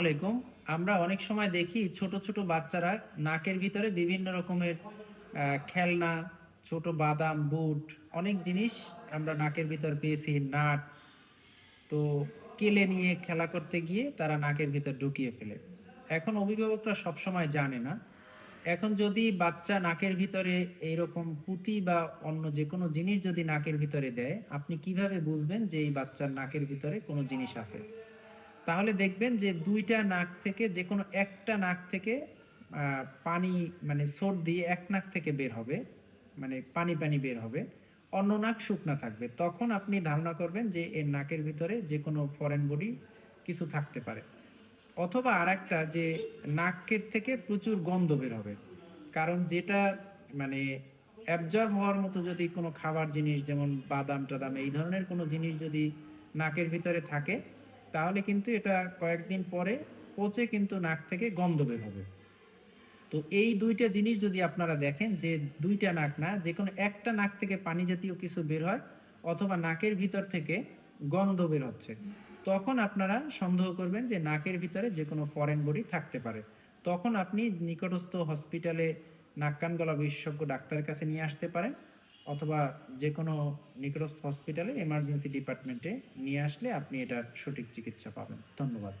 আলাইকুম। আমরা অনেক সময় দেখি ছোট ছোট বাচ্চারা নাকের ভিতরে বিভিন্ন রকমের খেলনা, ছোট বাদাম, বুট, অনেক জিনিস আমরা নাকের ভিতর পেয়েছি, নাট। তো কেলে নিয়ে খেলা করতে গিয়ে তারা নাকের ভিতর ঢুকিয়ে ফেলে। এখন অভিভাবকরা সবসময় জানে না। এখন যদি বাচ্চা নাকের ভিতরে এইরকম পুঁতি বা অন্য যে কোনো জিনিস যদি নাকের ভিতরে দেয়, আপনি কীভাবে বুঝবেন যে এই বাচ্চার নাকের ভিতরে কোনো জিনিস আছে? তাহলে দেখবেন যে দুইটা নাক থেকে যে কোনো একটা নাক থেকে পানি মানে সোট দিয়ে এক নাক থেকে বের হবে মানে পানি পানি বের হবে, অন্য নাক শুকনা থাকবে। তখন আপনি ধারণা করবেন যে এর নাকের ভিতরে যে কোনো ফরেন বডি কিছু থাকতে পারে। অথবা আরেকটা যে নাকের থেকে প্রচুর গন্ধ বের হবে। কারণ যেটা মানে অ্যাবজর্ব হওয়ার মতো যদি কোনো খাবার জিনিস, যেমন বাদাম টাদাম এই ধরনের কোনো জিনিস যদি নাকের ভিতরে থাকে তাহলে কিন্তু এটা কয়েকদিন পরে পচে কিন্তু নাক থেকে গন্ধ বের হবে। তো এই দুইটা জিনিস যদি আপনারা দেখেন যে দুইটা নাক না, যে কোনো একটা নাক থেকে পানি জাতীয় কিছু বের হয় অথবা নাকের ভিতর থেকে গন্ধ বের হচ্ছে, তখন আপনারা সন্দেহ করবেন যে নাকের ভিতরে যে কোনো ফরেন বডি থাকতে পারে। তখন আপনি নিকটস্থ হসপিটালে নাক কান গলা বিশেষজ্ঞ ডাক্তারের কাছে নিয়ে আসতে পারেন। অথবা যে কোনো নিকটস্থ হসপিটালে এমার্জেন্সি ডিপার্টমেন্টে নিয়ে আসলে আপনি এটার সঠিক চিকিৎসা পাবেন। ধন্যবাদ।